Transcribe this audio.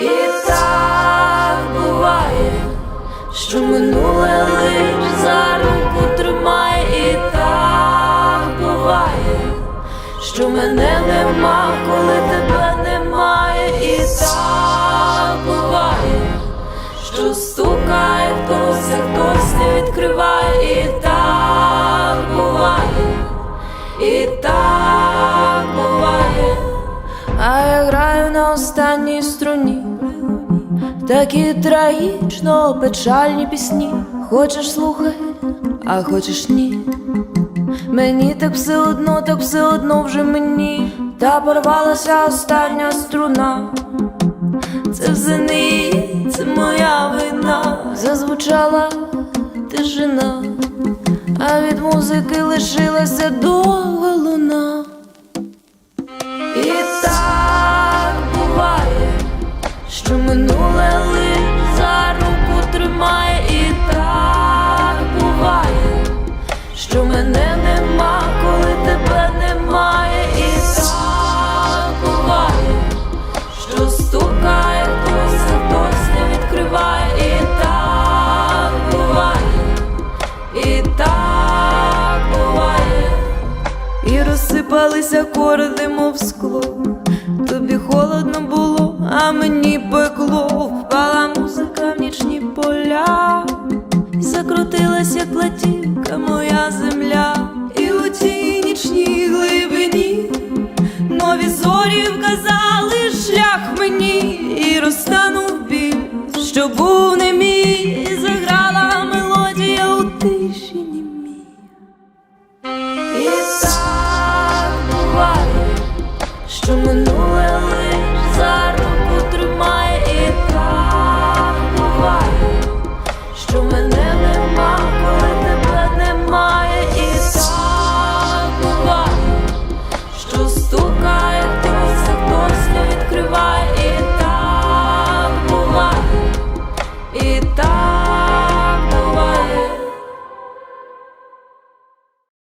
І так буває, що минуле лиш за руку тримає, і так буває, що мене нема, коли тебе немає, і так буває, що стукає хтось, а хтось не відкриває, і так буває, і так буває. А я граю на останній струні, такі трагічно печальні пісні. Хочеш слухай, а хочеш ні. Мені так все одно, так все одно вже мені. Та порвалася остання струна. Це все не це моя вина. Зазвучала тишина, а від музики лишилася довга що минуле лиш за руку тримає, і так буває, що мене нема, коли тебе немає, і так буває, що стукає хтось, а хтось не відкриває, і так буває, і так буває. І розсипалися корди, мов скло. Тобі холодно було, а мені пекло. Впала музика в нічні поля, І закрутилась, як платівка моя земля, і у тій нічній глибині нові зорі вказали шлях мені, і розтанув біль, що був не мій, і заграла мелодія у тиші. І так що минуле